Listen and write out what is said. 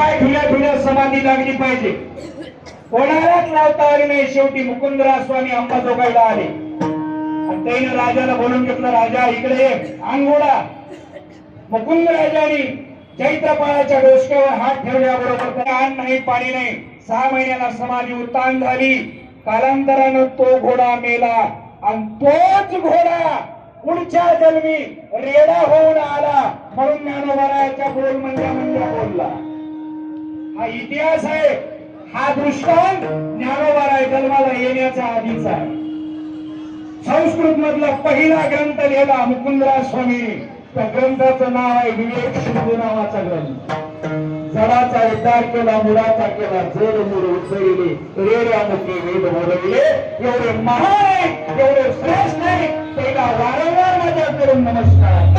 पाय ठुल्या ठुल्या समाधी लागली पाहिजे. कोणालाच लावता आली नाही शेवटी. मुकुंदराज स्वामी अंबाजोगाईला आले. त्याने राजाला बोलून घेतलं राजा इकडे ये. अंगोडा मुकुंद राजाने चैत्रपाळाच्या डोसक्यावर हात ठेवल्याबरोबर अन्न नाही पाणी नाही. सहा महिन्याला समाधी उत्तान झाली. कालांतरानं तो घोडा मेला. आणि तोच घोडा पुढच्या जन्मी रेडा होऊन आला. म्हणून ज्ञानोबरायाच्या बोल म्हणजे म्हणजे बोलला. हा इतिहास आहे. हा दृष्टांत ज्ञानोबा रायकलमाला येण्याचा आधीचा आहे. संस्कृत मधला पहिला ग्रंथ लिहिला मुकुंदराज स्वामी त्या ग्रंथाचं नाव आहे विवेक सिंधू नावाचा ग्रंथ. जडाचा उद्धार केला मुलाचा केला जड मुर उचलले रेड्या मुखे वेद बोलविले. एवढे महान आहे एवढे श्रेष्ठ आहे. त्याला वारंवार माझ्या करून नमस्कार.